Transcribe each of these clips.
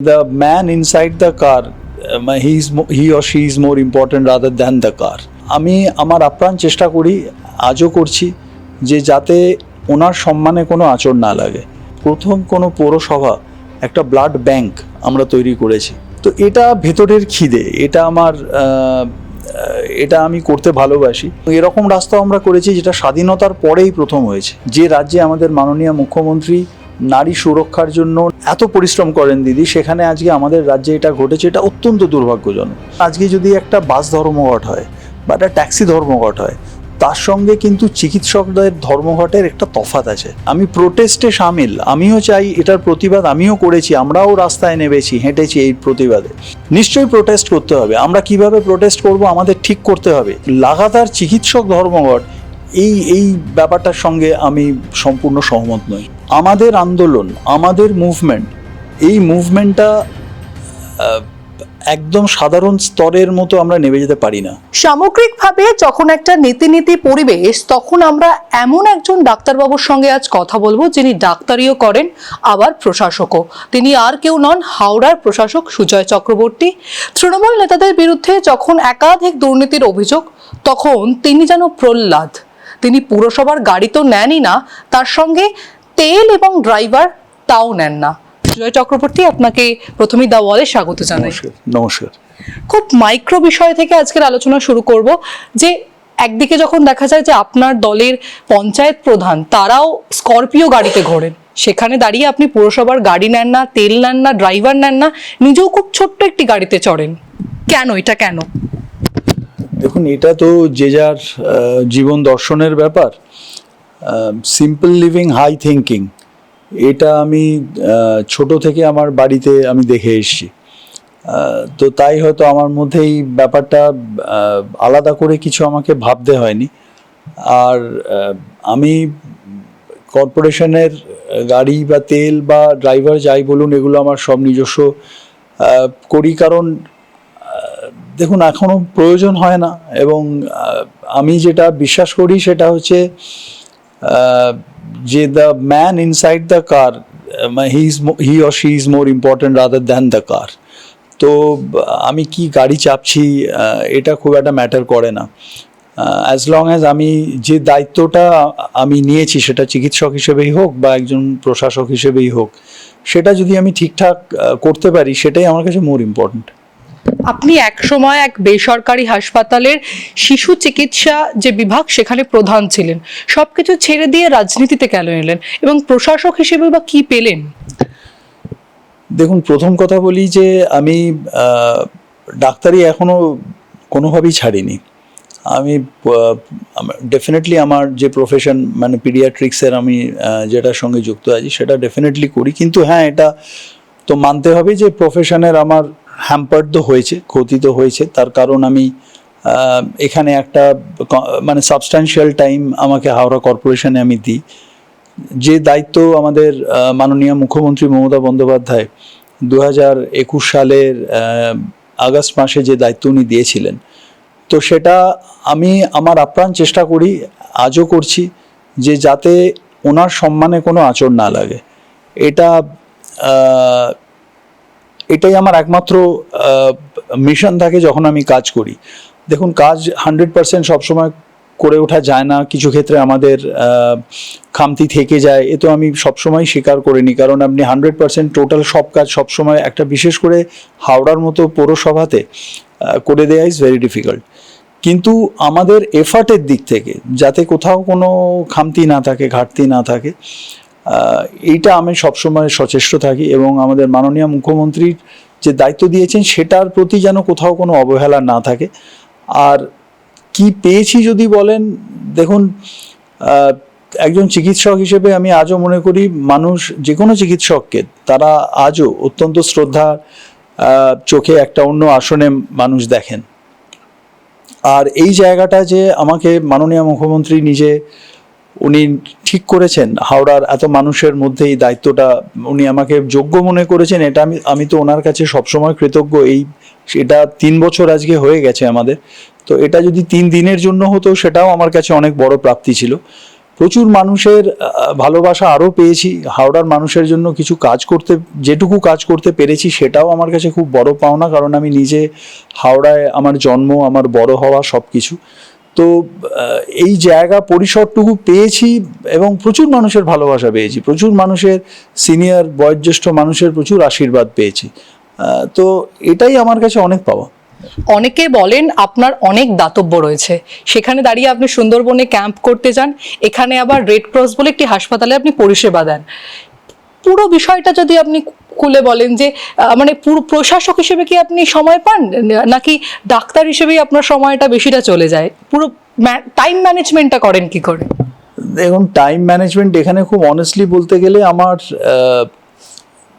the man inside the car um, he's he or she is more important rather than the car. আমি আমার আপ্রাণ চেষ্টা করি আজও করছি যে যাতে ওনার সম্মানে কোনো আচর না লাগে। প্রথম কোনো পৌরসভা একটা ব্লাড ব্যাংক আমরা তৈরি করেছি। তো এটা ভেতরের খিদে এটা আমার এটা আমি করতে ভালোবাসি। এরকম রাস্তাও আমরা করেছি যেটা স্বাধীনতার পরেই প্রথম হয়েছে। যে রাজ্যে আমাদের মাননীয় মুখ্যমন্ত্রী নারী সুরক্ষার জন্য এত পরিশ্রম করেন দিদি, সেখানে আজকে আমাদের রাজ্যে এটা ঘটেছে, এটা অত্যন্ত দুর্ভাগ্যজনক। আজকে যদি একটা বাস ধর্মঘট হয় বা একটা ট্যাক্সি ধর্মঘট হয়, তার সঙ্গে কিন্তু চিকিৎসকদের ধর্মঘটের একটা তফাত আছে। আমি প্রোটেস্টে সামিল, আমিও চাই এটার প্রতিবাদ আমিও করেছি, আমরাও রাস্তায় নেমেছি, হেঁটেছি এই প্রতিবাদে। নিশ্চয়ই প্রোটেস্ট করতে হবে। আমরা কীভাবে প্রোটেস্ট করব আমাদের ঠিক করতে হবে। লাগাতার চিকিৎসক ধর্মঘট, এই এই ব্যাপারটার সঙ্গে আমি সম্পূর্ণ সহমত নই। আমাদের আন্দোলন, আমাদের মুভমেন্ট এই মুভমেন্টটা একদম সাধারণ স্তরের মতো আমরা নেমে যেতে পারি না। সামগ্রিকভাবে যখন একটা নীতি নীতি পরিবেশ, তখন আমরা এমন একজন ডাক্তারবাবুর সঙ্গে আজ কথা বলব, যিনি ডাক্তারিও করেন, আবার প্রশাসকও। তিনি আর কেউ নন, হাওড়ার প্রশাসক সুজয় চক্রবর্তী। তৃণমূল নেতাদের বিরুদ্ধে যখন একাধিক দুর্নীতির অভিযোগ, তখন তিনি যেন প্রহ্লাদ। তিনি পুরসভার গাড়ি তো নেনই না, তার সঙ্গে তেল এবং ড্রাইভার তাও নেন না। সুজয় চক্রবর্তী আপনাকে প্রথমেই দাওয়ালে স্বাগত জানাই। নমস্কার নমস্কার। খুব মাইক্রো বিষয় থেকে আজকের আলোচনা শুরু করব যে একদিকে যখন দেখা যায় যে আপনার দলের পঞ্চায়েত প্রধান তারাও স্করপিও গাড়িতে ঘোরেন। সেখানে দাঁড়িয়ে আপনি পুরসভার গাড়ি নেন না তেল নেন না ড্রাইভার নেন না নিজেও খুব ছোট্ট একটি গাড়িতে চড়েন। কেন? এটা কেন? দেখুন এটা তো যে যার জীবন দর্শনের ব্যাপার। সিম্পল লিভিং হাই থিঙ্কিং এটা আমি ছোট থেকে আমার বাড়িতে আমি দেখে এসেছি। তো তাই হয়তো আমার মধ্যে এই ব্যাপারটা আলাদা করে কিছু আমাকে ভাবতে হয়নি। আর আমি কর্পোরেশনের গাড়ি বা তেল বা ড্রাইভার যাই বলুন, এগুলো আমার সব নিজস্ব করি। কারণ দেখুন এখনও প্রয়োজন হয় না। এবং আমি যেটা বিশ্বাস করি সেটা হচ্ছে যে the man inside the car he is he or she is more important rather than the car তো আহ, আমি কি গাড়ি চাপছি আহ, এটা খুব একটা ম্যাটার করে না। অ্যাজ লং অ্যাজ আমি যে দায়িত্বটা আমি নিয়েছি সেটা চিকিৎসক হিসেবেই হোক বা একজন প্রশাসক হিসেবেই হোক সেটা যদি আমি ঠিকঠাক করতে পারি সেটাই আমার কাছে মোর ইম্পর্ট্যান্ট আপনি এক সময় এক বেসরকারি হাসপাতালের শিশু চিকিৎসা যে বিভাগ, সেখানে প্রধান ছিলেন। সবকিছু ছেড়ে দিয়ে রাজনীতিতে কেন এলেন এবং প্রশাসক হিসেবে বা কি পেলেন? দেখুন, প্রথম কথা বলি যে আমি ডাক্তারি এখনও কোনোভাবেই ছাড়িনি। আমি ডেফিনেটলি আমার যে প্রফেশন মানে পিডিয়াট্রিক্সের আমি যেটার সঙ্গে যুক্ত আছি, সেটা ডেফিনেটলি করি। কিন্তু হ্যাঁ এটা তো মানতে হবে যে প্রফেশনের আমার হ্যাম্পার তো হয়েছে ক্ষতি তো হয়েছে। তার কারণ আমি এখানে একটা মানে সাবস্ট্যান্সিয়াল টাইম আমাকে হাওড়া কর্পোরেশনে আমি দিই। যে দায়িত্ব আমাদের মাননীয় মুখ্যমন্ত্রী মমতা বন্দ্যোপাধ্যায় দু হাজার একুশ সালের আগস্ট মাসে যে দায়িত্ব উনি দিয়েছিলেন, তো সেটা আমি আমার আপ্রাণ চেষ্টা করি, আজও করছি যে যাতে ওনার সম্মানে কোনো আচর না লাগে। এটা এটাই আমার একমাত্র মিশন থাকে যখন আমি কাজ করি। দেখুন, কাজ হান্ড্রেড পার্সেন্ট সবসময় করে ওঠা যায় না। কিছু ক্ষেত্রে আমাদের খামতি থেকে যায়। এ তো আমি সবসময় স্বীকার করিনি। কারণ আপনি হান্ড্রেড পার্সেন্ট টোটাল সব কাজ সবসময় একটা বিশেষ করে হাওড়ার মতো পৌরসভাতে করে দেওয়া ইজ ভেরি ডিফিকাল্ট কিন্তু আমাদের এফার্টের দিক থেকে, যাতে কোথাও কোনো খামতি না থাকে, ঘাটতি না থাকে এইটা আমি সবসময় সচেষ্ট থাকি এবং আমাদের মাননীয় মুখ্যমন্ত্রীর যে দায়িত্ব দিয়েছেন সেটার প্রতি যেন কোথাও কোনো অবহেলা না থাকে। আর কি পেয়েছি যদি বলেন, দেখুন একজন চিকিৎসক হিসেবে আমি আজও মনে করি মানুষ যে কোনো চিকিৎসককে তারা আজও অত্যন্ত শ্রদ্ধা চোখে একটা অন্য আসনে মানুষ দেখেন। আর এই জায়গাটা যে আমাকে মাননীয় মুখ্যমন্ত্রী নিজে উনি ঠিক করেছেন, হাওড়ার এত মানুষের মধ্যে এই দায়িত্বটা উনি আমাকে যোগ্য মনে করেছেন, এটা আমি আমি তো ওনার কাছে সবসময় কৃতজ্ঞ, এই এটা তিন বছর আজকে হয়ে গেছে আমাদের। তো এটা যদি তিন দিনের জন্য হতো, সেটাও আমার কাছে অনেক বড় প্রাপ্তি ছিল। প্রচুর মানুষের ভালোবাসা আরও পেয়েছি, হাওড়ার মানুষের জন্য কিছু কাজ করতে, যেটুকু কাজ করতে পেরেছি, সেটাও আমার কাছে খুব বড় পাওনা, কারণ আমি নিজে হাওড়ায় আমার জন্ম, আমার বড় হওয়া সব কিছু তো এই জায়গা পরিসরটুকু পেয়েছি এবং প্রচুর মানুষের ভালোবাসা পেয়েছি। প্রচুর মানুষের সিনিয়র বয়োজ্যেষ্ঠ মানুষের প্রচুর আশীর্বাদ পেয়েছি। তো এটাই আমার কাছে অনেক পাওয়া। অনেকে বলেন আপনার অনেক দাতব্য রয়েছে। সেখানে দাঁড়িয়ে আপনি সুন্দরবনে ক্যাম্প করতে যান, এখানে আবার রেড ক্রস বলে একটি হাসপাতালে আপনি পরিষেবা দেন। পুরো বিষয়টা যদি আপনি খুলে বলেন যে মানে পুরো প্রশাসক হিসেবে কি আপনি সময় পান? নাকি ডাক্তার হিসেবেই আপনার সময়টা বেশিটা চলে যায়? পুরো টাইম ম্যানেজমেন্টটা করেন কি করে? দেখুন টাইম ম্যানেজমেন্ট এখানে খুব অনেস্টলি বলতে গেলে আমার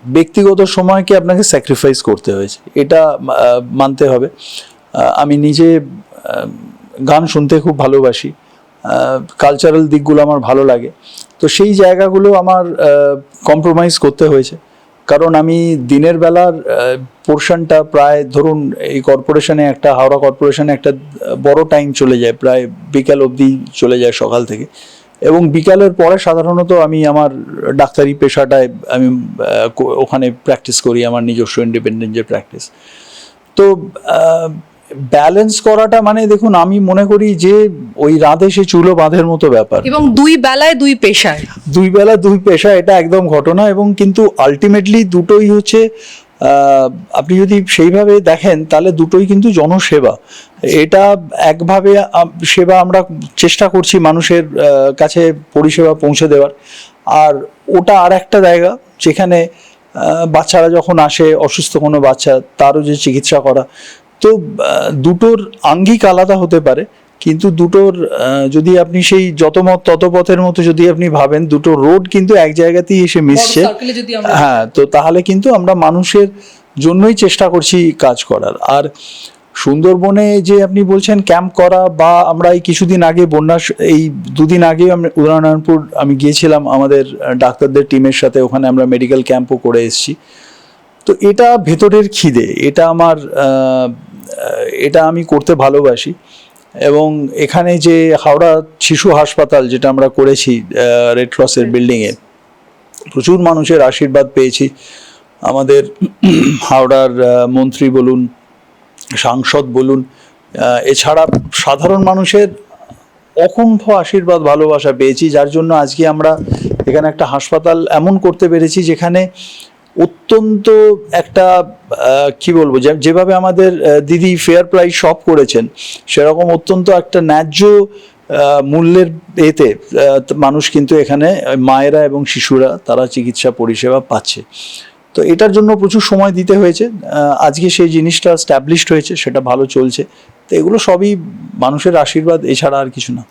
ব্যক্তিগত সময়কে আপনাকে স্যাক্রিফাইস করতে হয়েছে। এটা মানতে হবে। আমি নিজে গান শুনতে খুব ভালোবাসি। কালচারাল দিকগুলো আমার ভালো লাগে। তো সেই জায়গাগুলো আমার কম্প্রোমাইজ করতে হয়েছে। কারণ আমি দিনের বেলার পোর্শনটা প্রায় ধরুন এই কর্পোরেশনে একটা, হাওড়া কর্পোরেশনে একটা বড় টাইম চলে যায়, প্রায় বিকাল অবধি চলে যায় সকাল থেকে। এবং বিকালের পরে সাধারণত আমি আমার ডাক্তারি পেশাটায় আমি ওখানে প্র্যাকটিস করি, আমার নিজস্ব ইন্ডিপেন্ডেন্ট যে প্র্যাকটিস তো ব্যালেন্স করাটা মানে দেখুন আমি মনে করি যে ওই রাঁধে সে চুলো বাঁধের মতো ব্যাপার। এবং দুই বেলায় দুই পেশায়। দুই বেলা দুই পেশা এটা একদম ঘটনা এবং কিন্তু আলটিমেটলি দুটোই হচ্ছে আপনি যদি সেইভাবে দেখেন তাহলে দুটোই কিন্তু জনসেবা। এটা একভাবে সেবা আমরা চেষ্টা করছি মানুষের কাছে পরিষেবা পৌঁছে দেওয়ার। আর ওটা আর একটা জায়গা যেখানে বাচ্চারা যখন আসে অসুস্থ কোনো বাচ্চা তারও যে চিকিৎসা করা তো দুটোর আঙ্গিক আলাদা হতে পারে কিন্তু দুটোর যদি আপনি সেই যত মত তত পথের মতো যদি আপনি ভাবেন দুটো রোড কিন্তু এক জায়গাতেই এসে মিশছে। হ্যাঁ তো তাহলে কিন্তু আমরা মানুষের জন্যই চেষ্টা করছি কাজ করার। আর সুন্দরবনে যে আপনি বলছেন ক্যাম্প করা বা আমরা এই কিছুদিন আগে বন্যা এই দুদিন আগে আমি উদয়নারায়ণপুর আমি গিয়েছিলাম আমাদের ডাক্তারদের টিমের সাথে ওখানে আমরা মেডিকেল ক্যাম্পও করে এসেছি। তো এটা ভেতরের খিদে এটা আমার এটা আমি করতে ভালোবাসি। এবং এখানে যে হাওড়া শিশু হাসপাতাল যেটা আমরা করেছি রেড ক্রসের বিল্ডিংয়ে প্রচুর মানুষের আশীর্বাদ পেয়েছি। আমাদের হাওড়ার মন্ত্রী বলুন সাংসদ বলুন এছাড়া সাধারণ মানুষের অকুণ্ঠ আশীর্বাদ ভালোবাসা পেয়েছি। যার জন্য আজকে আমরা এখানে একটা হাসপাতাল এমন করতে পেরেছি যেখানে অত্যন্ত একটা কি বলব যেভাবে আমাদের দিদি ফেয়ার প্রাইস শপ করেছেন, সেরকম অত্যন্ত একটা ন্যায্য মূল্যের এতে মানুষ কিন্তু এখানে মায়েরা এবং শিশুরা তারা চিকিৎসা পরিষেবা পাচ্ছে। তো এটার জন্য প্রচুর সময় দিতে হয়েছে আজকে সেই জিনিসটা স্ট্যাবলিশড হয়েছে, সেটা ভালো চলছে। তো এগুলো সবই মানুষের আশীর্বাদ, এছাড়া আর কিছু না।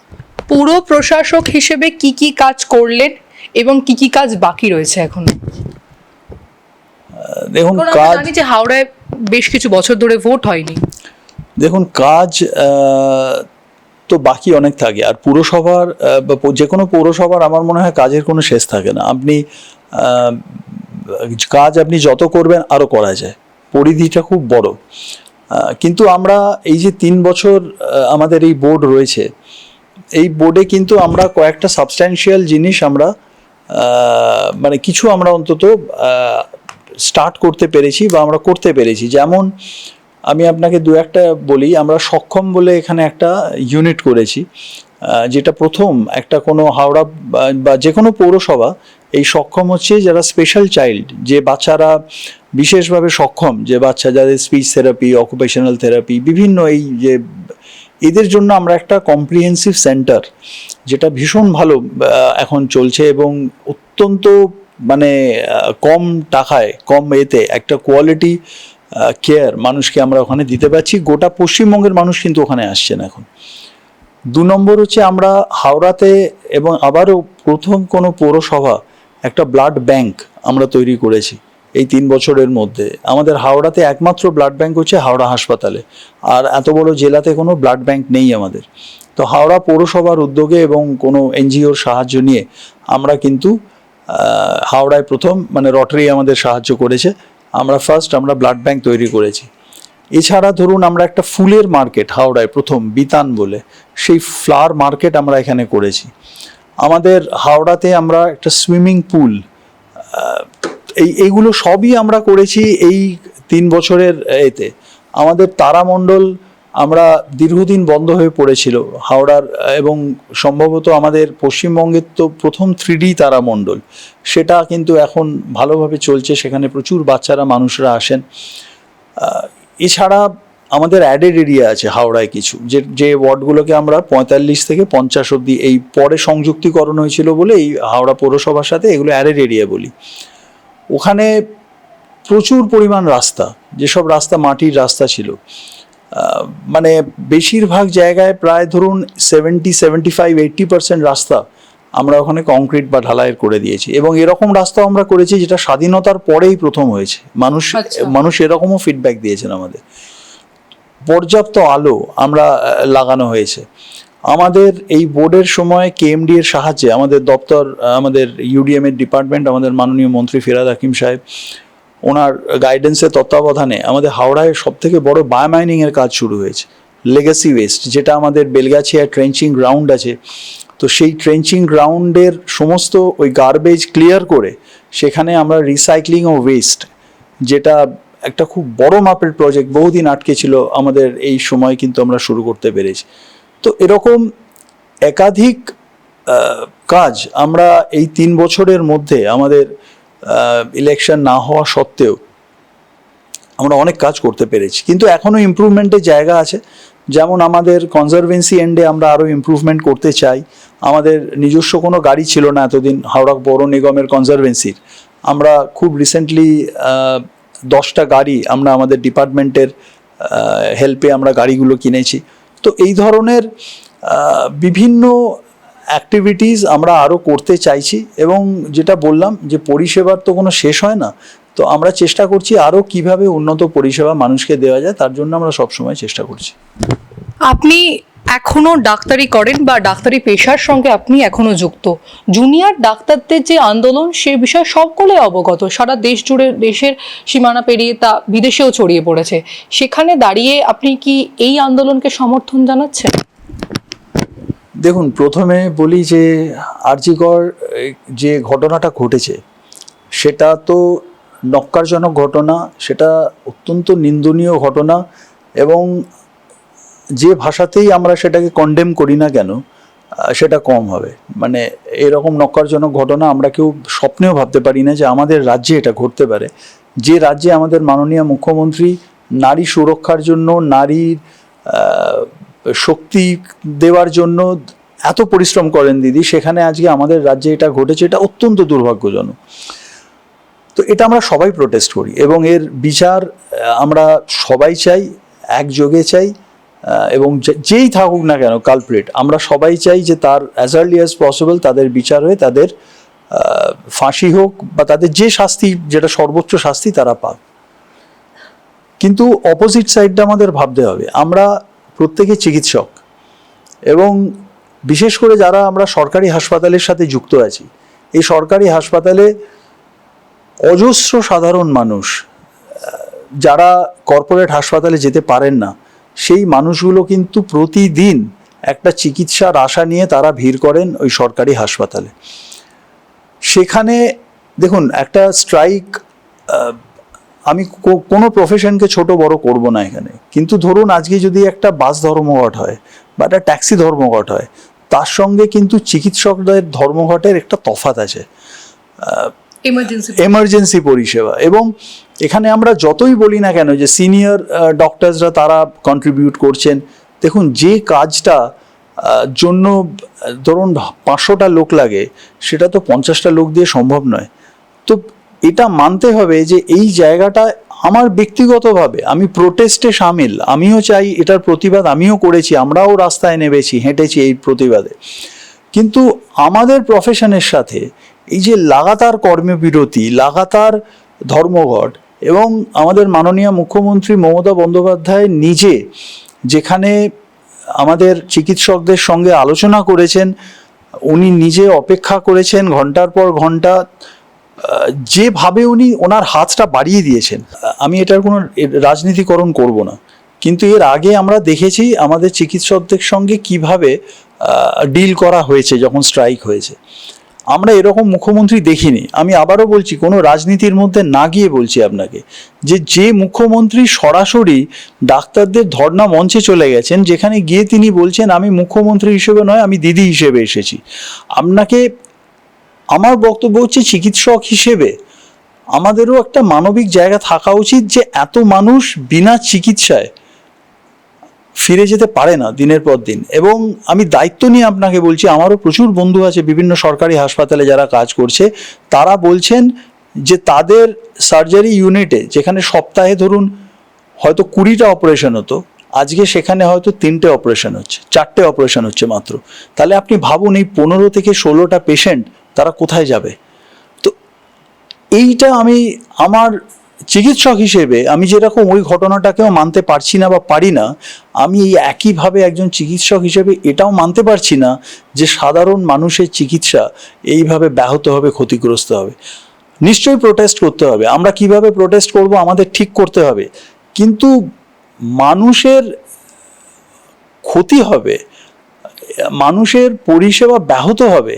পুরো প্রশাসক হিসেবে কি কি কাজ করলেন এবং কি কি কাজ বাকি রয়েছে এখন? দেখুন কাজ যে হাওড়ায় বেশ কিছু বছর ধরে ভোট হয়নি। দেখুন কাজ তো বাকি অনেক থাকে। আর পুরসভার বা যে কোনো পৌরসভার আমার মনে হয় কাজের কোনো শেষ থাকে না। আপনি কাজ আপনি যত করবেন আরও করা যায়। পরিধিটা খুব বড়। কিন্তু আমরা এই যে তিন বছর আমাদের এই বোর্ড রয়েছে এই বোর্ডে কিন্তু আমরা কয়েকটা সাবস্ট্যান্সিয়াল জিনিস আমরা মানে কিছু আমরা অন্তত স্টার্ট করতে পেরেছি বা আমরা করতে পেরেছি। যেমন, আমি আপনাকে দু একটা বলি, আমরা সক্ষম বলে এখানে একটা ইউনিট করেছি যেটা প্রথম একটা কোনো হাওড়া বা- যে কোনো পৌরসভা, এই সক্ষম হচ্ছে যারা স্পেশাল চাইল্ড যে বাচ্চারা বিশেষভাবে সক্ষম, যে বাচ্চা যাদের স্পিচ থেরাপি অকুপেশনাল থেরাপি বিভিন্ন এই যে, এদের জন্য আমরা একটা কম্প্রিহেন্সিভ সেন্টার যেটা ভীষণ ভালো এখন চলছে এবং অত্যন্ত মানে কম টাকায়, কম এতে একটা কোয়ালিটি কেয়ার মানুষকে আমরা ওখানে দিতে পারছি। গোটা পশ্চিমবঙ্গের মানুষ কিন্তু ওখানে আসছেন এখন। দু নম্বর হচ্ছে আমরা হাওড়াতে এবং আবারও প্রথম কোনো পৌরসভা একটা ব্লাড ব্যাংক আমরা তৈরি করেছি এই তিন বছরের মধ্যে। আমাদের হাওড়াতে একমাত্র ব্লাড ব্যাংক হচ্ছে হাওড়া হাসপাতালে। আর এত বড় জেলাতে কোনো ব্লাড ব্যাংক নেই আমাদের। তো হাওড়া পৌরসভার উদ্যোগে এবং কোনো এনজিওর সাহায্য নিয়ে আমরা কিন্তু হাওড়ায় প্রথম মানে রটারি আমাদের সাহায্য করেছে। আমরা ফার্স্ট আমরা ব্লাড ব্যাংক তৈরি করেছি। এছাড়া ধরুন আমরা একটা ফুলের মার্কেট হাওড়ায় প্রথম, বিতান বলে, সেই ফ্লাওয়ার মার্কেট আমরা এখানে করেছি। আমাদের হাওড়াতে আমরা একটা সুইমিং পুল এই, এইগুলো সবই আমরা করেছি এই তিন বছরের এতে। আমাদের তারামণ্ডল আমরা দীর্ঘদিন বন্ধ হয়ে পড়েছিল। হাওড়ার এবং সম্ভবত আমাদের পশ্চিমবঙ্গের তো প্রথম থ্রিডি তারামণ্ডল। সেটা কিন্তু এখন ভালোভাবে চলছে, সেখানে প্রচুর বাচ্চারা, মানুষরা আসেন। এছাড়া আমাদের অ্যাডেড এরিয়া আছে হাওড়ায় কিছু, যে যে ওয়ার্ডগুলোকে আমরা পঁয়তাল্লিশ থেকে পঞ্চাশ অব্দি এই পরে সংযুক্তিকরণ হয়েছিল বলে এই হাওড়া পৌরসভার সাথে এগুলো অ্যাডেড এরিয়া বলি। ওখানে প্রচুর পরিমাণ রাস্তা, যেসব রাস্তা মাটির রাস্তা ছিল। মানে বেশিরভাগ জায়গায় প্রায় ধরুন seventy seventy five eighty percent রাস্তা আমরা ওখানে কংক্রিট বা ঢালাইয়ের করে দিয়েছি। এবং এরকম রাস্তাও আমরা করেছি যেটা স্বাধীনতার পরেই প্রথম হয়েছে। মানুষ আচ্ছা। মানুষ এরকমও ফিডব্যাক দিয়েছেন আমাদের। পর্যাপ্ত আলো আমরা লাগানো হয়েছে। আমাদের এই বোর্ডের সময় কেএমডি এর সাহায্যে আমাদের দপ্তর আমাদের ইউডিএম এর ডিপার্টমেন্ট আমাদের মাননীয় মন্ত্রী ফিরাদ হাকিম সাহেব ওনার গাইডেন্সের তত্ত্বাবধানে আমাদের হাওড়ায় সব থেকে বড় বায়োমাইনিং এর কাজ শুরু হয়েছে লেগাসি ওয়েস্ট যেটা আমাদের বেলগাছিয়া ট্রেঞ্চিং গ্রাউন্ড আছে। তো সেই ট্রেঞ্চিং গ্রাউন্ডের সমস্ত ওই গার্বেজ ক্লিয়ার করে সেখানে আমরা রিসাইক্লিং ও ওয়েস্ট যেটা একটা খুব বড় মাপের প্রজেক্ট বহুদিন আটকে ছিল, আমাদের এই সময় কিন্তু আমরা শুরু করতে পেরেছি। তো এরকম একাধিক কাজ আমরা এই তিন বছরের মধ্যে আমাদের ইলেকশন না হওয়া সত্ত্বেও আমরা অনেক কাজ করতে পেরেছি। কিন্তু এখনও ইমপ্রুভমেন্টের জায়গা আছে। যেমন আমাদের কনজারভেন্সি এন্ডে আমরা আরও ইমপ্রুভমেন্ট করতে চাই। আমাদের নিজস্ব কোনো গাড়ি ছিল না এতদিন হাওড়া পৌর নিগমের কনজারভেন্সির আমরা খুব রিসেন্টলি দশটা গাড়ি আমরা আমাদের ডিপার্টমেন্টের হেল্পে আমরা গাড়িগুলো কিনেছি। তো এই ধরনের বিভিন্ন অ্যাক্টিভিটিস আমরা আরও করতে চাইছি এবং যেটা বললাম যে পরিষেবার তো কোনো শেষ হয় না, তো আমরা চেষ্টা করছি আরও কীভাবে উন্নত পরিষেবা মানুষকে দেওয়া যায়, তার জন্য আমরা সবসময় চেষ্টা করছি। আপনি এখনও ডাক্তারি করেন বা ডাক্তারি পেশার সঙ্গে আপনি এখনও যুক্ত। জুনিয়র ডাক্তারদের যে আন্দোলন, সে বিষয়ে সকলে অবগত। সারা দেশ জুড়ে দেশের সীমানা পেরিয়ে তা বিদেশেও ছড়িয়ে পড়েছে। সেখানে দাঁড়িয়ে আপনি কি এই আন্দোলনকে সমর্থন জানাচ্ছেন? দেখুন, প্রথমে বলি যে আরজিগড় যে ঘটনাটা ঘটেছে, সেটা তো নক্কারজনক ঘটনা, সেটা অত্যন্ত নিন্দনীয় ঘটনা এবং যে ভাষাতেই আমরা সেটাকে কন্ডেম করি না কেন সেটা কম হবে। মানে এরকম নক্কারজনক ঘটনা আমরা কেউ স্বপ্নেও ভাবতে পারি না যে আমাদের রাজ্যে এটা ঘটতে পারে। যে রাজ্যে আমাদের মাননীয় মুখ্যমন্ত্রী নারী সুরক্ষার জন্য, নারীর শক্তি দেওয়ার জন্য এত পরিশ্রম করেন দিদি, সেখানে আজকে আমাদের রাজ্যে এটা ঘটেছে, এটা অত্যন্ত দুর্ভাগ্যজনক। তো এটা আমরা সবাই প্রোটেস্ট করি এবং এর বিচার আমরা সবাই চাই, একযোগে চাই এবং যেই থাকুক না কেন কালপ্রিট আমরা সবাই চাই যে তার অ্যাজ আর্লি অ্যাজ পসিবল তাদের বিচার হয়ে তাদের ফাঁসি হোক বা তাদের যে শাস্তি, যেটা সর্বোচ্চ শাস্তি তারা পাক। কিন্তু অপোজিট সাইডটা আমাদের ভাবতে হবে। আমরা প্রত্যেকে চিকিৎসক। এবং বিশেষ করে যারা আমরা সরকারি হাসপাতালের সাথে যুক্ত আছি, এই সরকারি হাসপাতালে অজস্র সাধারণ মানুষ, যারা কর্পোরেট হাসপাতালে যেতে পারেন না, সেই মানুষগুলো কিন্তু প্রতিদিন একটা চিকিৎসার আশা নিয়ে তারা ভিড় করেন ওই সরকারি হাসপাতালে। সেখানে দেখুন, একটা স্ট্রাইক আমি কোনো প্রফেশনকে ছোট বড় করব না এখানে। কিন্তু ধরুন আজকে যদি একটা বাস ধর্মঘট হয় বা একটা ট্যাক্সি ধর্মঘট হয় তার সঙ্গে কিন্তু চিকিৎসকদের ধর্মঘটের একটা তফাৎ আছে। এমার্জেন্সি এমার্জেন্সি পরিষেবা। এবং এখানে আমরা যতই বলি না কেন যে সিনিয়র ডক্টরসরা তারা কন্ট্রিবিউট করছেন দেখুন যে কাজটা জন্য ধরুন পাঁচশোটা লোক লাগে সেটা তো পঞ্চাশটা লোক দিয়ে সম্ভব নয়। তো এটা মানতে হবে যে এই জায়গাটা আমার ব্যক্তিগতভাবে আমি প্রোটেস্টে সামিল। আমিও চাই এটার প্রতিবাদ আমিও করেছি, আমরাও রাস্তায় নেমেছি, হেঁটেছি এই প্রতিবাদে। কিন্তু আমাদের প্রফেশনের সাথে এই যে লাগাতার কর্মবিরতি, লাগাতার ধর্মঘট এবং আমাদের মাননীয় মুখ্যমন্ত্রী মমতা বন্দ্যোপাধ্যায় নিজে যেখানে আমাদের চিকিৎসকদের সঙ্গে আলোচনা করেছেন, উনি নিজে অপেক্ষা করেছেন ঘণ্টার পর ঘণ্টা যেভাবে উনি ওনার হাতটা বাড়িয়ে দিয়েছেন, আমি এটার কোনো রাজনীতিকরণ করব না। কিন্তু এর আগে আমরা দেখেছি আমাদের চিকিৎসকদের সঙ্গে কীভাবে ডিল করা হয়েছে যখন স্ট্রাইক হয়েছে। আমরা এরকম মুখ্যমন্ত্রী দেখিনি। আমি আবারও বলছি, কোনো রাজনীতির মধ্যে না গিয়ে বলছি আপনাকে যে যে মুখ্যমন্ত্রী সরাসরি ডাক্তারদের ধর্ণা মঞ্চে চলে গেছেন, যেখানে গিয়ে তিনি বলছেন, আমি মুখ্যমন্ত্রী হিসেবে নয়, আমি দিদি হিসেবে এসেছি। আপনাকে আমার বক্তব্য হচ্ছে চিকিৎসক হিসেবে। আমাদেরও একটা মানবিক জায়গা থাকা উচিত যে এত মানুষ বিনা চিকিৎসায় ফিরে যেতে পারে না দিনের পর দিন। এবং আমি দায়িত্ব নিয়ে আপনাকে বলছি, আমারও প্রচুর বন্ধু আছে বিভিন্ন সরকারি হাসপাতালে যারা কাজ করছে, তারা বলছেন যে তাদের সার্জারি ইউনিটে যেখানে সপ্তাহে ধরুন হয়তো কুড়িটা অপারেশন হতো, আজকে সেখানে হয়তো তিনটে অপারেশন হচ্ছে, চারটে অপারেশন হচ্ছে মাত্র। তাহলে আপনি ভাবুন এই পনেরো থেকে ষোলোটা পেশেন্ট কোথায় যাবে? তো এইটা আমি আমার চিকিৎসক হিসেবে আমি যেরকম ওই ঘটনাটাকেও মানতে পারছি না বা পারি না, আমি এই একইভাবে একজন চিকিৎসক হিসেবে এটাও মানতে পারছি না যে সাধারণ মানুষের চিকিৎসা এইভাবে ব্যাহত হবে, ক্ষতিগ্রস্ত হবে। নিশ্চয়ই প্রোটেস্ট করতে হবে। আমরা কীভাবে প্রোটেস্ট করব আমাদের ঠিক করতে হবে। কিন্তু মানুষের ক্ষতি হবে, মানুষের পরিষেবা ব্যাহত হবে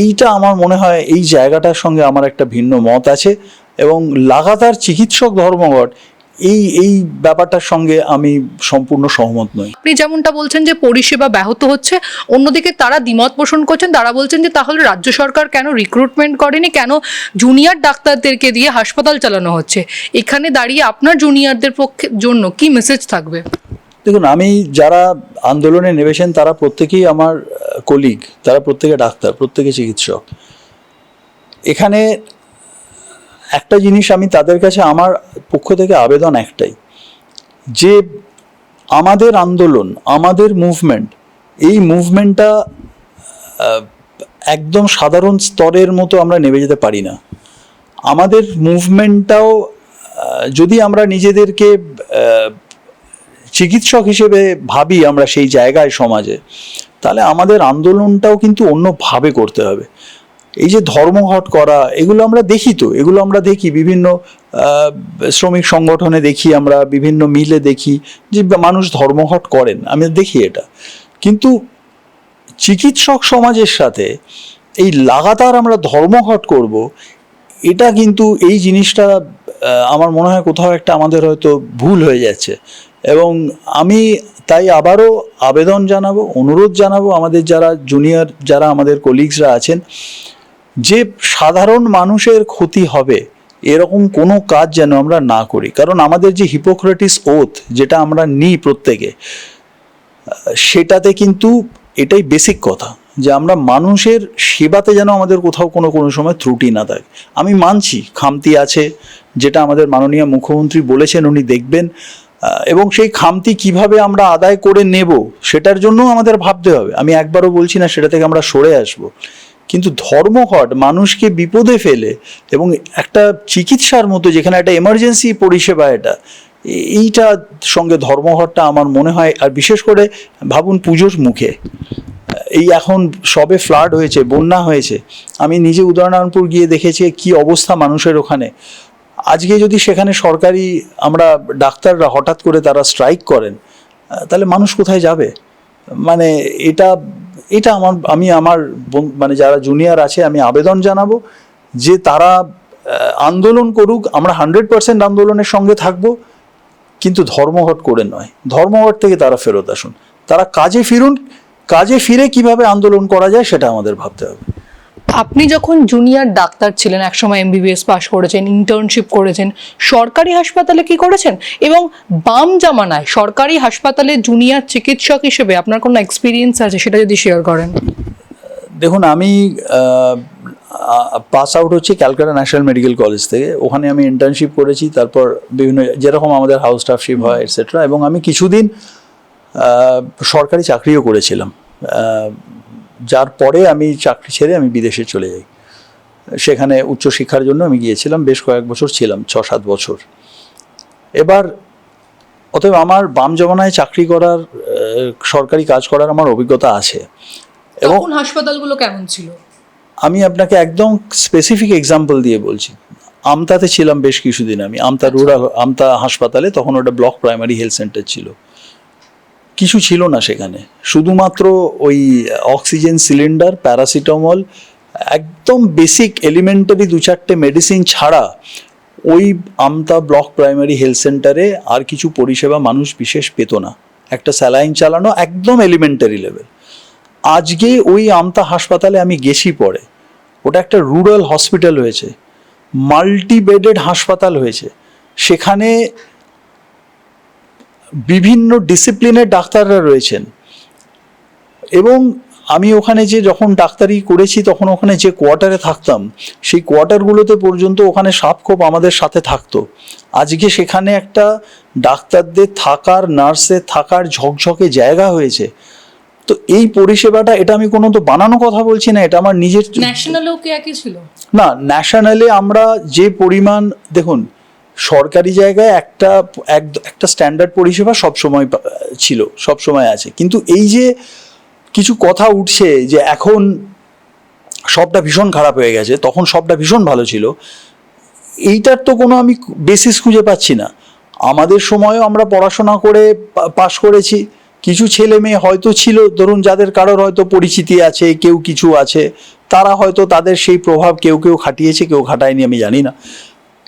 এইটা আমার মনে হয় এই জায়গাটার সঙ্গে আমার একটা ভিন্ন মত আছে এবং লাগাতার চিকিৎসক ধর্মঘট, এই এই ব্যাপারটার সঙ্গে আমি সম্পূর্ণ সহমত নই। আপনি যেমনটা বলছেন যে পরিষেবা ব্যাহত হচ্ছে, অন্যদিকে তারা দ্বিমত পোষণ করছেন, তারা বলছেন যে তাহলে রাজ্য সরকার কেন রিক্রুটমেন্ট করেনি, কেন জুনিয়র ডাক্তারদেরকে দিয়ে হাসপাতাল চালানো হচ্ছে? এখানে দাঁড়িয়ে আপনার জুনিয়রদের পক্ষে জন্য কি মেসেজ থাকবে? দেখুন, আমি যারা আন্দোলনে নেমেছেন, তারা প্রত্যেকেই আমার কলিগ তারা প্রত্যেকে ডাক্তার, প্রত্যেকে চিকিৎসক। এখানে একটা জিনিস আমি তাদের কাছে, আমার পক্ষ থেকে আবেদন একটাই। যে আমাদের আন্দোলন, আমাদের মুভমেন্ট এই মুভমেন্টটা একদম সাধারণ স্তরের মতো আমরা নেমে যেতে পারি না। আমাদের মুভমেন্টটাও যদি আমরা নিজেদেরকে চিকিৎসক হিসেবে ভাবি আমরা সেই জায়গায় সমাজে, তাহলে আমাদের আন্দোলনটাও কিন্তু অন্যভাবে করতে হবে। এই যে ধর্মঘট করা, এগুলো আমরা দেখি তো, এগুলো আমরা দেখি বিভিন্ন শ্রমিক সংগঠনে দেখি আমরা, বিভিন্ন মিলে দেখি যে মানুষ ধর্মঘট করেন, আমি দেখি এটা। কিন্তু চিকিৎসক সমাজের সাথে এই লাগাতার আমরা ধর্মঘট করব, এটা কিন্তু এই জিনিসটা আমার মনে হয় কোথাও একটা আমাদের হয়তো ভুল হয়ে যাচ্ছে। এবং আমি তাই আবারও আবেদন জানাব, অনুরোধ জানাব আমাদের যারা জুনিয়র যারা আমাদের কলিগসরা আছেন, যে সাধারণ মানুষের ক্ষতি হবে, এরকম কোনো কাজ যেন আমরা না করি। কারণ আমাদের যে হিপোক্রেটিস ওথ যেটা আমরা নিই প্রত্যেকে, সেটাতে কিন্তু এটাই বেসিক কথা, যে আমরা মানুষের সেবাতে যেন আমাদের কোথাও কোনো কোনো সময় ত্রুটি না থাকে। আমি মানছি, খামতি আছে, যেটা আমাদের মাননীয় মুখ্যমন্ত্রী বলেছেন, উনি দেখবেন। এবং সেই খামতি কীভাবে আমরা আদায় করে নেব সেটার জন্য আমাদের ভাবতে হবে। আমি একবারও বলছি না সেটা থেকে আমরা সরে আসব। কিন্তু ধর্মঘট মানুষকে বিপদে ফেলে এবং একটা চিকিৎসার মতো যেখানে একটা এমার্জেন্সি পরিষেবা এটা, এ- এইটার সঙ্গে ধর্মঘটটা আমার মনে হয়, আর বিশেষ করে ভাবুন পুজোর মুখে। এই এখন সবে ফ্লাড হয়েছে, বন্যা হয়েছে। আমি নিজে উদয়নারায়ণপুর গিয়ে দেখেছি কি অবস্থা মানুষের ওখানে। আজকে যদি সেখানে সরকারি আমরা ডাক্তাররা হঠাৎ করে তারা স্ট্রাইক করেন তাহলে মানুষ কোথায় যাবে? মানে এটা এটা আমার, আমি আমার মানে যারা জুনিয়র আছে, আমি আবেদন জানাব যে তারা আন্দোলন করুক, আমরা হান্ড্রেড পার্সেন্ট আন্দোলনের সঙ্গে থাকব, কিন্তু ধর্মঘট করে নয়। ধর্মঘট থেকে তারা ফেরত আসুন। তারা কাজে ফিরুন, কাজে ফিরে কীভাবে আন্দোলন করা যায় সেটা আমাদের ভাবতে হবে। আপনি যখন জুনিয়র ডাক্তার ছিলেন, একসময় এমবিবিএস পাস করেছেন ইন্টার্নশিপ করেছেন, সরকারি হাসপাতালে কি করেছেন? এবং বাম জামানায় সরকারি হাসপাতালে জুনিয়র চিকিৎসক হিসেবে আপনার কোনো এক্সপিরিয়েন্স আছে সেটা যদি শেয়ার করেন? দেখুন, আমি পাস আউট হচ্ছি ক্যালকাটা ন্যাশনাল মেডিকেল কলেজ থেকে। ওখানে আমি ইন্টার্নশিপ করেছি, তারপর বিভিন্ন, যেরকম আমাদের হাউস স্টাফশিপ হয় এটসেট্রা এবং আমি কিছুদিন সরকারি চাকরিও করেছিলাম। যার পরে আমি চাকরি ছেড়ে আমি বিদেশে চলে যাই। সেখানে উচ্চশিক্ষার জন্য আমি গিয়েছিলাম বেশ কয়েক বছর ছিলাম ছ সাত বছর। এবার অতএব আমার বাম জমানায় চাকরি করার সরকারি কাজ করার আমার অভিজ্ঞতা আছে। এবং হাসপাতালগুলো কেমন ছিল? আমি আপনাকে একদম স্পেসিফিক এক্সাম্পল দিয়ে বলছি। আমতাতে ছিলাম বেশ কিছুদিন আমি। আমতা রুরাল আমতা হাসপাতালে তখন ওটা ব্লক প্রাইমারি হেলথ সেন্টার ছিল। কিছু ছিল না সেখানে। শুধুমাত্র ওই অক্সিজেন সিলিন্ডার, প্যারাসিটামল, একদম বেসিক এলিমেন্টারি দু চারটে মেডিসিন ছাড়া ওই আমতা ব্লক প্রাইমারি হেলথ সেন্টারে আর কিছু পরিষেবা মানুষ বিশেষ পেত না। একটা স্যালাইন চালানো একদম এলিমেন্টারি লেভেল আজকে ওই আমতা হাসপাতালে আমি গেছি পরে। ওটা একটা রুরাল হসপিটাল হয়েছে। মাল্টি বেডেড হাসপাতাল হয়েছে। সেখানে বিভিন্ন ডিসিপ্লিনের ডাক্তাররা রয়েছেন। এবং আমি ওখানে যে যখন ডাক্তারি করেছি তখন ওখানে যে কোয়ার্টারে থাকতাম সেই কোয়ার্টারগুলোতে পর্যন্ত ওখানে সাপখোপ আমাদের সাথে থাকতো। আজকে সেখানে একটা ডাক্তারদের থাকার নার্সের থাকার ঝকঝকে জায়গা হয়েছে। তো এই পরিষেবাটা এটা আমি কোনো তো বানানো কথা বলছি না এটা আমার নিজের ন্যাশনালেও কি একই ছিল? না ন্যাশনালে আমরা যে পরিমাণ দেখুন সরকারি জায়গায় একটা, এক- একটা স্ট্যান্ডার্ড পরিষেবা সবসময় পা- ছিল, সবসময় আছে। কিন্তু এই যে কিছু কথা উঠছে যে এখন সবটা ভীষণ খারাপ হয়ে গেছে, তখন সবটা ভীষণ ভালো ছিল, এইটার তো কোনো আমি বেসিস খুঁজে পাচ্ছি না। আমাদের সময়ও আমরা পড়াশোনা করে পাশ করেছি, কিছু ছেলে মেয়ে হয়তো ছিল, ধরুন যাদের কারোর হয়তো পরিচিতি আছে, কেউ কিছু আছে, তারা হয়তো তাদের সেই প্রভাব কেউ কেউ খাটিয়েছে, কেউ খাটায়নি, আমি জানি না।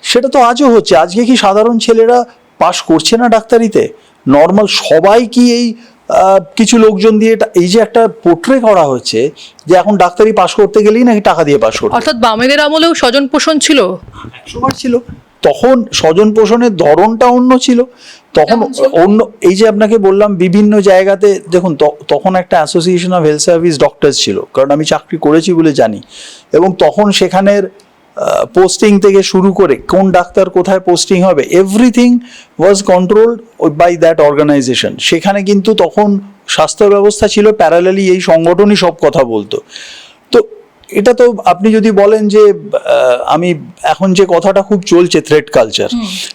সেটা তো আজও হচ্ছে। আজকে কি সাধারণ ছেলেরা পাশ করছে না ডাক্তারিতে? নর্মাল সবাই কি এই কিছু লোকজন দিয়ে এটা- এই যে একটা পোট্রে করা হচ্ছে যে এখন ডাক্তারি পাশ করতে গেলেই নাকি টাকা দিয়ে পাশ করতে অর্থাৎ বামেদের আমলেও স্বজন পোষণ ছিল? একশোবার ছিল। তখন স্বজন পোষণের ধরনটা অন্য ছিল। তখন অন্য এই যে আপনাকে বললাম বিভিন্ন জায়গাতে দেখুন তখন একটা association of health service doctors ছিল। কারণ আমি চাকরি করেছি বলে জানি। এবং তখন সেখানের পোস্টিং থেকে শুরু করে কোন ডাক্তার কোথায় পোস্টিং হবে everything was controlled by that organisation সেখানে কিন্তু তখন স্বাস্থ্য ব্যবস্থা ছিল প্যারালালি এই সংগঠনই সব কথা বলতো। তো এটা তো আপনি যদি বলেন যে আমি এখন যে কথাটা খুব চলছে থ্রেড কালচার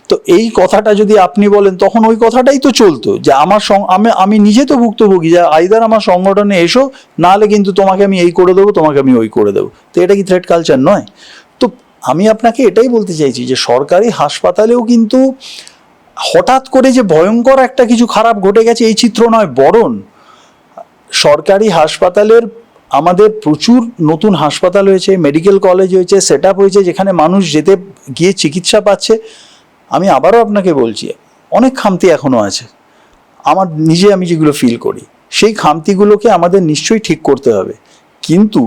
তো এই কথাটা যদি আপনি বলেন তখন ওই কথাটাই তো চলতো যে আমার আমি আমি নিজে তো ভুক্তভোগী যে আইদার আমার সংগঠনে এসো নাহলে কিন্তু তোমাকে আমি এই করে দেবো তোমাকে আমি ওই করে দেবো। তো এটা কি থ্রেড কালচার নয়? আমি আপনাকে এটাই বলতে চাইছি যে সরকারি হাসপাতালেও কিন্তু হঠাৎ করে যে ভয়ঙ্কর একটা কিছু খারাপ ঘটে গেছে, এই চিত্র নয় বরণ সরকারি হাসপাতালের আমাদের প্রচুর নতুন হাসপাতাল হয়েছে, মেডিকেল কলেজ হয়েছে সেট আপ হয়েছে, যেখানে মানুষ যেতে গিয়ে চিকিৎসা পাচ্ছে। আমি আবারও আপনাকে বলছি, অনেক খামতি এখনও আছে। আমার নিজে আমি যেগুলো ফিল করি, সেই খামতিগুলোকে আমাদের নিশ্চয়ই ঠিক করতে হবে। কিন্তু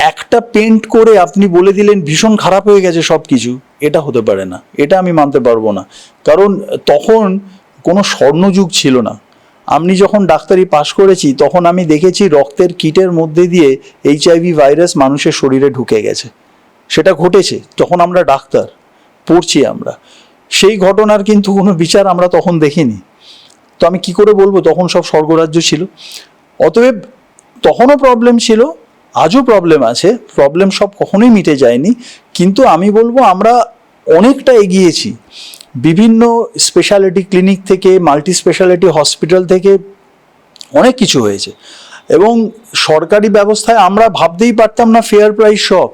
একটা পেন্ট করে আপনি বলে দিলেন ভীষণ খারাপ হয়ে গেছে সব কিছু এটা হতে পারে না, এটা আমি মানতে পারব না। কারণ তখন কোনো স্বর্ণযুগ ছিল না। আমি যখন ডাক্তারি পাশ করেছি, তখন আমি দেখেছি রক্তের কিটের মধ্যে দিয়ে এইচআইভি ভাইরাস মানুষের শরীরে ঢুকে গেছে। সেটা ঘটেছে তখন আমরা ডাক্তার পড়ছি আমরা। সেই ঘটনার কিন্তু কোনো বিচার আমরা তখন দেখিনি। তো আমি কি করে বলব, তখন সব স্বর্গরাজ্য ছিল। অতএব তখনও প্রবলেম ছিল আজও প্রবলেম আছে প্রবলেম সব কখনোই মিটে যায়নি, কিন্তু আমি বলব আমরা অনেকটা এগিয়েছি। বিভিন্ন স্পেশালিটি ক্লিনিক থেকে মাল্টি স্পেশালিটি হসপিটাল থেকে অনেক কিছু হয়েছে। এবং সরকারি ব্যবস্থায় আমরা ভাবতেই পারতাম না ফেয়ার প্রাইস শপ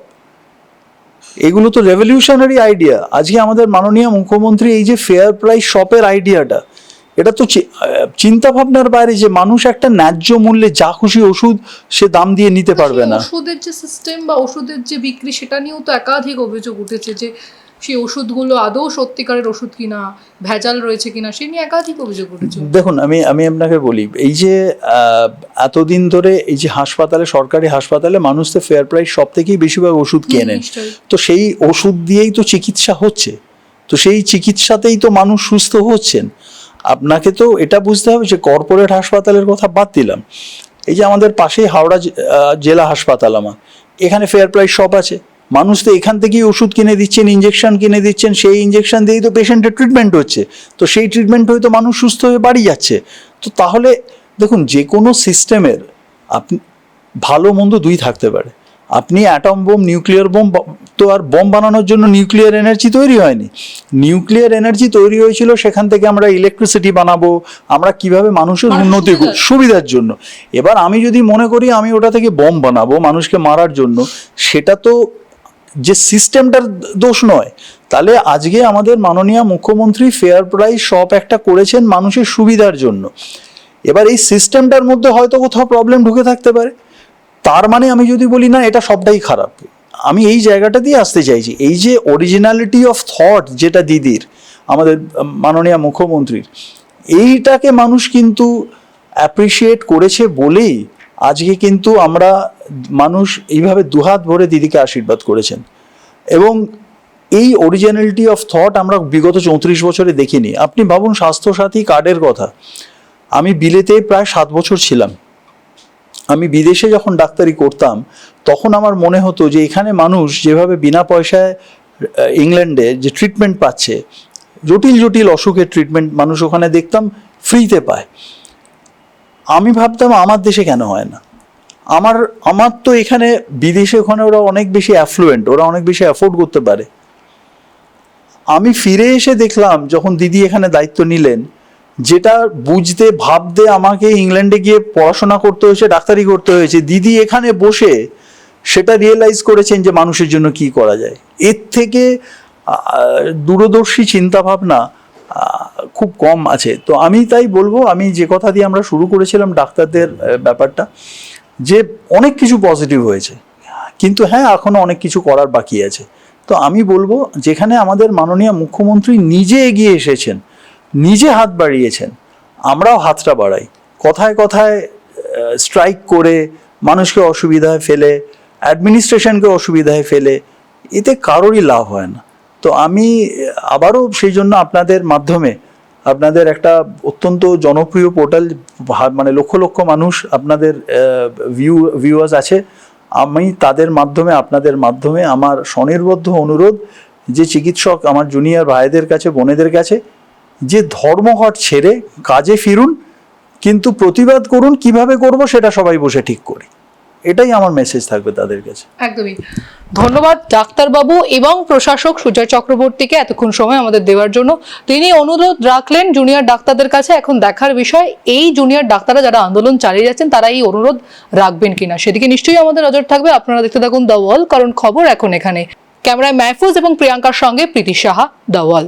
এগুলো তো রেভলিউশনারি আইডিয়া আজকে আমাদের মাননীয় মুখ্যমন্ত্রী এই যে ফেয়ার প্রাইস শপের আইডিয়াটা এটা তো চিন্তা ভাবনার বাইরে যে মানুষ একটা ন্যায্য মূল্যে যা খুশি ওষুধ সে দাম দিয়ে নিতে পারবে না। ওষুধের যে সিস্টেম বা ওষুধের যে বিক্রি সেটা নিয়েও তো একাধিক অভিযোগ উঠেছে যে সেই ওষুধগুলো আদৌ সত্যিকারের ওষুধ কিনা ভেজাল রয়েছে কিনা সে নিয়ে একাধিক অভিযোগ উঠেছে। দেখুন আমি আমি আপনাকে বলি এই যে এতদিন ধরে এই যে হাসপাতালে সরকারি হাসপাতালে মানুষ তো ফেয়ার প্রাইস সব থেকেই বেশিরভাগ ওষুধ কেনেন। তো সেই ওষুধ দিয়েই তো চিকিৎসা হচ্ছে। তো সেই চিকিৎসাতেই তো মানুষ সুস্থ হচ্ছেন। আপনাকে তো এটা বুঝতে হবে যে কর্পোরেট হাসপাতালের কথা বাদ দিলাম। এই যে আমাদের পাশেই হাওড়া জেলা হাসপাতাল আমার। এখানে ফেয়ার প্রাইস শপ আছে। মানুষ তো এখান থেকেই ওষুধ কিনে দিচ্ছেন ইঞ্জেকশন কিনে দিচ্ছেন, সেই ইঞ্জেকশন দিয়েই তো পেশেন্টের ট্রিটমেন্ট হচ্ছে। তো সেই ট্রিটমেন্ট হয়ে তো মানুষ সুস্থ হয়ে বাড়ি যাচ্ছে। তো তাহলে দেখুন, যে কোনো সিস্টেমের আপনি ভালো মন্দ দুই থাকতে পারে। আপনি অ্যাটম বোম নিউক্লিয়ার বোম তো আর বোম বানানোর জন্য নিউক্লিয়ার এনার্জি তৈরি হয়নি। নিউক্লিয়ার এনার্জি তৈরি হয়েছিল সেখান থেকে আমরা ইলেকট্রিসিটি বানাবো আমরা কীভাবে মানুষের উন্নতি। সুবিধার জন্য। এবার আমি যদি মনে করি আমি ওটা থেকে বোম বানাবো মানুষকে মারার জন্য সেটা তো যে সিস্টেমটার দোষ নয়। তাহলে আজকে আমাদের মাননীয় মুখ্যমন্ত্রী ফেয়ার প্রাইস সব একটা করেছেন মানুষের সুবিধার জন্য। এবার এই সিস্টেমটার মধ্যে হয়তো কোথাও প্রবলেম ঢুকে থাকতে পারে। তার মানে আমি যদি বলি, না, এটা সবটাই খারাপ। আমি এই জায়গাটা দিয়ে আসতে চাইছি। এই যে অরিজিনালিটি অফ থট যেটা দিদির, আমাদের মাননীয় মুখ্যমন্ত্রীর, এইটাকে মানুষ কিন্তু অ্যাপ্রিসিয়েট করেছে বলেই আজকে কিন্তু আমরা মানুষ এইভাবে দুহাত ভরে দিদিকে আশীর্বাদ করেছেন। এবং এই অরিজিনালিটি অফ থট আমরা বিগত চৌত্রিশ বছরে দেখিনি। আপনি ভাবুন, স্বাস্থ্যসাথী কার্ডের কথা। আমি বিলেতে প্রায় সাত বছর ছিলাম। আমি বিদেশে যখন ডাক্তারি করতাম, তখন আমার মনে হতো যে এখানে মানুষ যেভাবে বিনা পয়সায় ইংল্যান্ডে যে ট্রিটমেন্ট পাচ্ছে, জটিল জটিল অসুখের ট্রিটমেন্ট মানুষ ওখানে দেখতাম ফ্রিতে পায়। আমি ভাবতাম আমার দেশে কেন হয় না? আমার আমার তো এখানে বিদেশে ওখানে ওরা অনেক বেশি অ্যাফ্লুয়েন্ট ওরা অনেক বেশি অ্যাফোর্ড করতে পারে। আমি ফিরে এসে দেখলাম, যখন দিদি এখানে দায়িত্ব নিলেন যেটা বুঝতে, ভাবতে আমাকে ইংল্যান্ডে গিয়ে পড়াশোনা করতে হয়েছে, ডাক্তারি করতে হয়েছে, দিদি এখানে বসে সেটা রিয়েলাইজ করেছেন যে মানুষের জন্য কি করা যায়। এর থেকে দূরদর্শী চিন্তাভাবনা খুব কম আছে। তো আমি তাই বলব, আমি যে কথা দিয়ে আমরা শুরু করেছিলাম ডাক্তারদের ব্যাপারটা, যে অনেক কিছু পজিটিভ হয়েছে। কিন্তু হ্যাঁ এখনও অনেক কিছু করার বাকি আছে। তো আমি বলব, যেখানে আমাদের মাননীয় মুখ্যমন্ত্রী নিজে এগিয়ে এসেছেন নিজে হাত বাড়িয়েছেন, আমরাও হাতটা বাড়াই। কথায় কথায় স্ট্রাইক করে, মানুষকে অসুবিধায় ফেলে অ্যাডমিনিস্ট্রেশনকে অসুবিধায় ফেলে, এতে কারোরই লাভ হয় না। তো আমি আবারও সেই জন্য আপনাদের মাধ্যমে, আপনাদের একটা অত্যন্ত জনপ্রিয় পোর্টাল মানে লক্ষ লক্ষ মানুষ আপনাদের ভিউ ভিউয়ার্স আছে। আমি তাদের মাধ্যমে, আপনাদের মাধ্যমে আমার স্বনির্বদ্ধ অনুরোধ যে চিকিৎসক আমার জুনিয়র ভাইদের কাছে, বোনেদের কাছে যে ধর্মঘট ছেড়ে কাজে ফিরুন, কিন্তু প্রতিবাদ করুন, কীভাবে করব সেটা সবাই বসে ঠিক করি। এটাই আমার মেসেজ থাকবে তাদের কাছে। একদমই। ধন্যবাদ ডাক্তারবাবু এবং প্রশাসক সুজয় চক্রবর্তীকে এতক্ষণ সময় আমাদের দেওয়ার জন্য। তিনি অনুরোধ রাখলেন জুনিয়র ডাক্তারদের কাছে এখন দেখার বিষয়, এই জুনিয়র ডাক্তাররা যারা আন্দোলন চালিয়ে যাচ্ছেন, তারা এই অনুরোধ রাখবেন কিনা? সেদিকে নিশ্চয়ই আমাদের নজর থাকবে। আপনারা দেখতে থাকুন দ্য ওয়াল কারণ খবর এখন এখানে। ক্যামেরায় মাহফুজ এবং প্রিয়াঙ্কার সঙ্গে প্রীতি সাহা দ্য ওয়াল